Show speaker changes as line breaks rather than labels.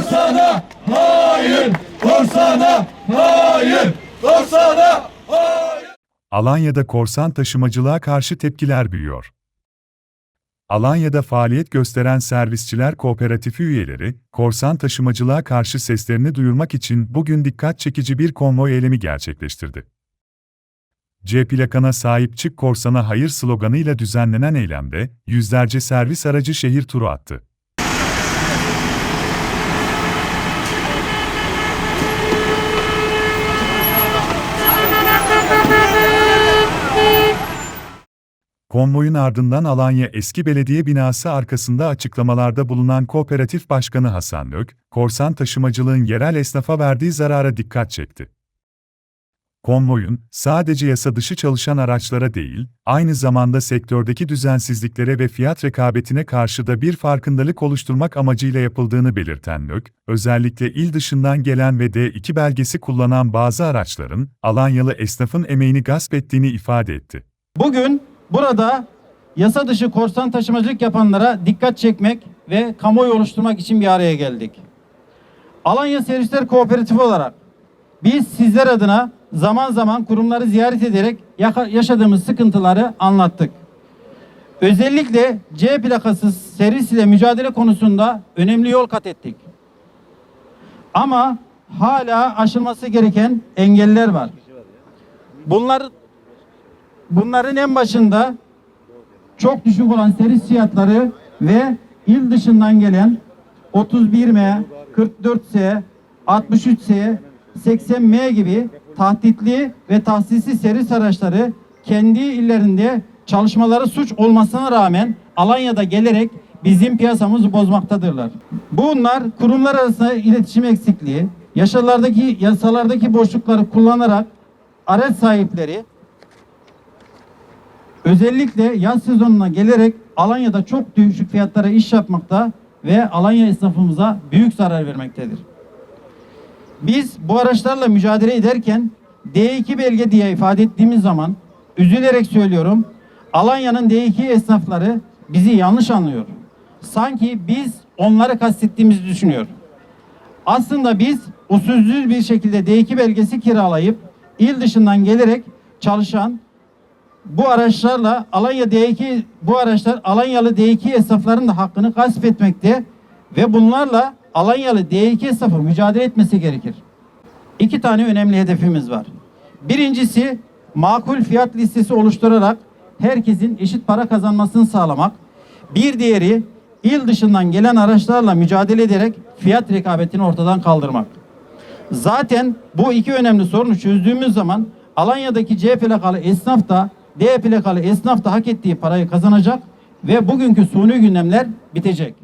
Korsana hayır! Korsana hayır! Korsana hayır!
Alanya'da korsan taşımacılığa karşı tepkiler büyüyor. Alanya'da faaliyet gösteren servisçiler kooperatifi üyeleri, korsan taşımacılığa karşı seslerini duyurmak için bugün dikkat çekici bir konvoy eylemi gerçekleştirdi. C plakana sahip çık korsana hayır sloganıyla düzenlenen eylemde, yüzlerce servis aracı şehir turu attı. Konvoyun ardından Alanya Eski Belediye Binası arkasında açıklamalarda bulunan Kooperatif Başkanı Hasan Lök, korsan taşımacılığın yerel esnafa verdiği zarara dikkat çekti. Konvoyun, sadece yasa dışı çalışan araçlara değil, aynı zamanda sektördeki düzensizliklere ve fiyat rekabetine karşı da bir farkındalık oluşturmak amacıyla yapıldığını belirten Lök, özellikle il dışından gelen ve D2 belgesi kullanan bazı araçların, Alanyalı esnafın emeğini gasp ettiğini ifade etti.
Bugün burada yasa dışı korsan taşımacılık yapanlara dikkat çekmek ve kamuoyu oluşturmak için bir araya geldik. Alanya Servisler Kooperatifi olarak biz sizler adına zaman zaman kurumları ziyaret ederek yaşadığımız sıkıntıları anlattık. Özellikle C plakası servis ile mücadele konusunda önemli yol kat ettik. Ama hala aşılması gereken engeller var. Bunlar Bunların en başında çok düşük olan servis fiyatları ve il dışından gelen 31M, 44S, 63S, 80M gibi tahtitli ve tahsisli servis araçları kendi illerinde çalışmaları suç olmasına rağmen Alanya'da gelerek bizim piyasamızı bozmaktadırlar. Bunlar kurumlar arasında iletişim eksikliği, yasalardaki yasalardaki boşlukları kullanarak araç sahipleri Özellikle yaz sezonuna gelerek Alanya'da çok düşük fiyatlara iş yapmakta ve Alanya esnafımıza büyük zarar vermektedir. Biz bu araçlarla mücadele ederken D2 belge diye ifade ettiğimiz zaman üzülerek söylüyorum Alanya'nın D2 esnafları bizi yanlış anlıyor. Sanki biz onları kastettiğimizi düşünüyor. Aslında biz usulsüz bir şekilde D2 belgesi kiralayıp il dışından gelerek çalışan bu araçlarla Alanya D2 bu araçlar Alanyalı D2 esnafların da hakkını gasp etmekte ve bunlarla Alanyalı D2 esnafı mücadele etmesi gerekir. İki tane önemli hedefimiz var. Birincisi makul fiyat listesi oluşturarak herkesin eşit para kazanmasını sağlamak. Bir diğeri il dışından gelen araçlarla mücadele ederek fiyat rekabetini ortadan kaldırmak. Zaten bu iki önemli sorunu çözdüğümüz zaman Alanya'daki C plakalı esnaf da D plakalı esnaf da hak ettiği parayı kazanacak ve bugünkü suni gündemler bitecek.